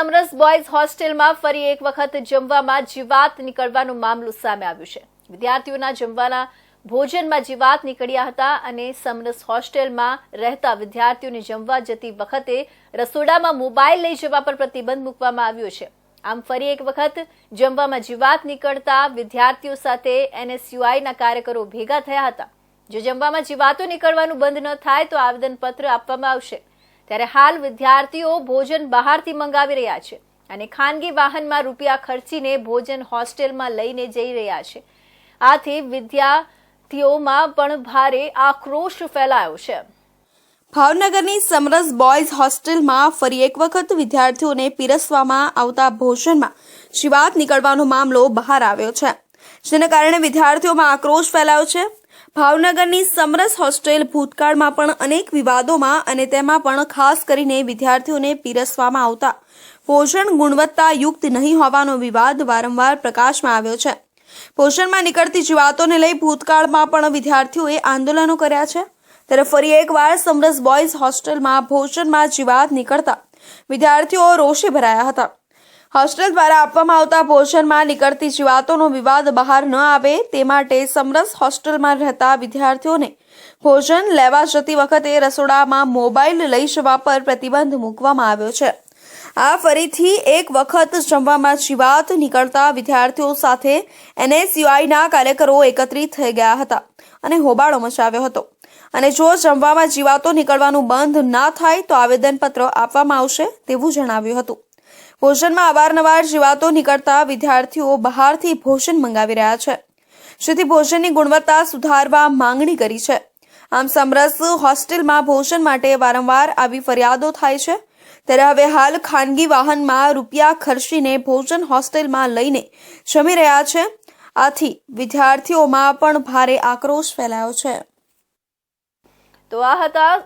સમરસ boys હોસ્ટેલમાં ફરી એક વખત જમવામાં જીવાત નીકળવાનું મામલું સામે આવ્યું છે. વિદ્યાર્થીઓના જમવાના ભોજનમાં જીવાત નીકળ્યા હતા અને સમરસ હોસ્ટેલમાં રહેતા વિદ્યાર્થીઓને જમવા જતી વખતે રસોડામાં મોબાઈલ લઈ જવા પર પ્રતિબંધ મૂકવામાં આવ્યો છે. આમ ફરી એક વખત જમવામાં જીવાત નીકળતા વિદ્યાર્થીઓ સાથે એનએસયુઆઈના કાર્યકરો ભેગા થયા હતા. જો જમવામાં જીવાતો નીકળવાનું બંધ ન થાય તો આવેદનપત્ર આપવામાં આવશે. ત્યારે હાલ વિદ્યાર્થીઓ ભોજન બહારથી મંગાવી રહ્યા છે અને ખાનગી વાહનમાં રૂપિયા ખર્ચીને ભોજન હોસ્ટેલમાં લઈને જઈ રહ્યા છે. આથી વિદ્યાર્થીઓમાં પણ ભારે આક્રોશ ફેલાયો છે. ભાવનગરની સમરસ બોયઝ હોસ્ટેલમાં ફરી એક વખત વિદ્યાર્થીઓને પીરસવામાં આવતા ભોજનમાં જીવાત નીકળવાનો મામલો બહાર આવ્યો છે, જેના કારણે વિદ્યાર્થીઓમાં આક્રોશ ફેલાયો છે. ભાવનગરની સમરસ હોસ્ટેલ ભૂતકાળમાં પણ અનેક વિવાદોમાં અને તેમાં પણ ખાસ કરીને વિદ્યાર્થીઓને પીરસવામાં આવતા. પોષણ ગુણવત્તાયુક્ત નહીં હોવાનો વિવાદ વારંવાર પ્રકાશમાં આવ્યો છે. પોષણમાં નીકળતી જીવાતોને લઈ ભૂતકાળમાં પણ વિદ્યાર્થીઓએ આંદોલનો કર્યા છે. ત્યારે ફરી એકવાર સમરસ બોયઝ હોસ્ટેલમાં ભોજનમાં જીવાત નીકળતા વિદ્યાર્થીઓ રોષે ભરાયા હતા. હોસ્ટેલ દ્વારા આપવામાં આવતા ભોજનમાં નીકળતી જીવાતોનો વિવાદ બહાર ન આવે તે માટે સમરસ હોસ્ટેલમાં રહેતા વિદ્યાર્થીઓને ભોજન લેવા જતી વખતે રસોડામાં મોબાઈલ લઈ જવા પર પ્રતિબંધ મૂકવામાં આવ્યો છે. આ ફરીથી એક વખત જમવામાં જીવાત નીકળતા વિદ્યાર્થીઓ સાથે એનએસયુઆઈના કાર્યકરો એકત્રિત થઈ ગયા હતા અને હોબાળો મચાવ્યો હતો. અને જો જમવામાં જીવાતો નીકળવાનું બંધ ના થાય તો આવેદનપત્ર આપવામાં આવશે તેવું જણાવ્યું હતું. ભોજનમાં અવારનવાર જીવાતો નીકળતા વિદ્યાર્થીઓ બહારથી ભોજન મંગાવી રહ્યા છે. જેથી ભોજનની ગુણવત્તા સુધારવા માંગણી કરી છે. આમ સમરસ હોસ્ટેલમાં ભોજન માટે વારંવાર આવી ફરિયાદો થાય છે. ત્યારે હવે હાલ ખાનગી વાહનમાં રૂપિયા ખર્ચીને ભોજન હોસ્ટેલમાં લઈને જમી રહ્યા છે. આથી વિદ્યાર્થીઓમાં પણ ભારે આક્રોશ ફેલાયો છે. તો આ હતા